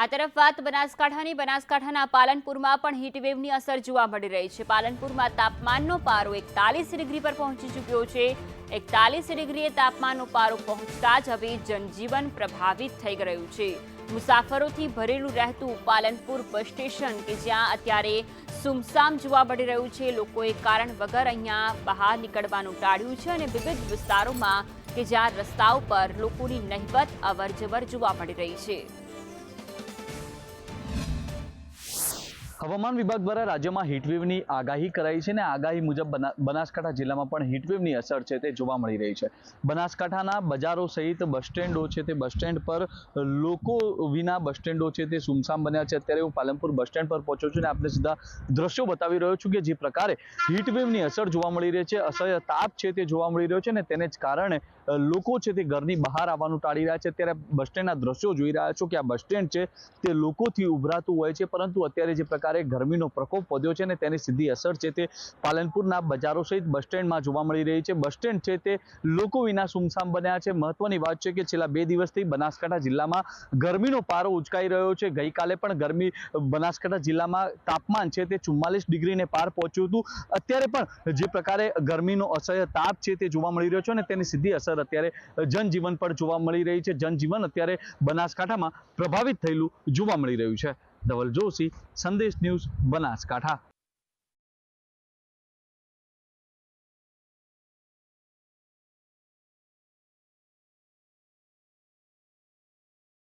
આ તરફ વાત બનાસકાંઠાની. બનાસકાંઠાના પાલનપુરમાં પણ હીટવેવની અસર જોવા મળી રહી છે. પાલનપુરમાં તાપમાનનો પારો એકતાલીસ ડિગ્રી પર પહોંચી ચૂક્યો છે. એકતાલીસ ડિગ્રીએ તાપમાનનો પારો પહોંચતા જ હવે જનજીવન પ્રભાવિત થઈ ગયું છે. મુસાફરોથી ભરેલું રહેતું પાલનપુર બસ સ્ટેશન કે જ્યાં અત્યારે સુમસામ જોવા મળી રહ્યું છે, લોકોએ કારણ વગર અહીંયા બહાર નીકળવાનું ટાળ્યું છે અને વિવિધ વિસ્તારોમાં કે જ્યાં રસ્તાઓ પર લોકોની નહિવત અવરજવર જોવા મળી રહી છે. હવામાન વિભાગ દ્વારા રાજ્યમાં હીટવેવની આગાહી કરાઈ છે અને આગાહી મુજબ બના- બનાસકાંઠા જિલ્લામાં પણ હીટવેવની અસર છે તે જોવા મળી રહી છે. બનાસકાંઠાના બજારો સહિત બસ સ્ટેન્ડો છે તે બસ સ્ટેન્ડ પર લોકો વિના બસ સ્ટેન્ડો છે તે સુમસામ બન્યા છે. અત્યારે હું પાલનપુર બસ સ્ટેન્ડ પર પહોંચ્યો છું અને આપણે સીધા દ્રશ્યો બતાવી રહ્યો છું કે જે પ્રકારે હીટવેવની અસર જોવા મળી રહી છે, અસહ્ય તાપ છે તે જોવા મળી રહ્યો છે અને તેને જ કારણે લોકો છે તે ઘરની બહાર આવવાનું ટાળી રહ્યા છે. અત્યારે બસ સ્ટેન્ડના દ્રશ્યો જોઈ રહ્યા છો કે આ બસ સ્ટેન્ડ છે તે લોકોથી ઉભરાતું હોય છે, પરંતુ અત્યારે જે પ્રકારે ગરમીનો પ્રકોપ વધ્યો છે અને તેની સીધી અસર છે તે પાલનપુરના બજારો સહિત બસ સ્ટેન્ડમાં જોવા મળી રહી છે. બસ સ્ટેન્ડ છે તે લોકો વિના સુમસામ બન્યા છે. મહત્વની વાત છે કે છેલ્લા બે દિવસથી બનાસકાંઠા જિલ્લામાં ગરમીનો પારો ઉચકાઈ રહ્યો છે. ગઈકાલે પણ ગરમી બનાસકાંઠા જિલ્લામાં તાપમાન છે તે ચુમ્માલીસ ડિગ્રીને પાર પહોંચ્યું હતું. અત્યારે પણ જે પ્રકારે ગરમીનો અસહ્ય તાપ છે તે જોવા મળી રહ્યો છે અને તેની સીધી અસર અત્યારે જનજીવન પર જોવા મળી રહી છે. જનજીવન અત્યારે બનાસકાંઠામાં પ્રભાવિત થયેલું જોવા મળી રહ્યું છે. ધવલ જોશી સંદેશ ન્યૂઝ બનાસકાંઠા.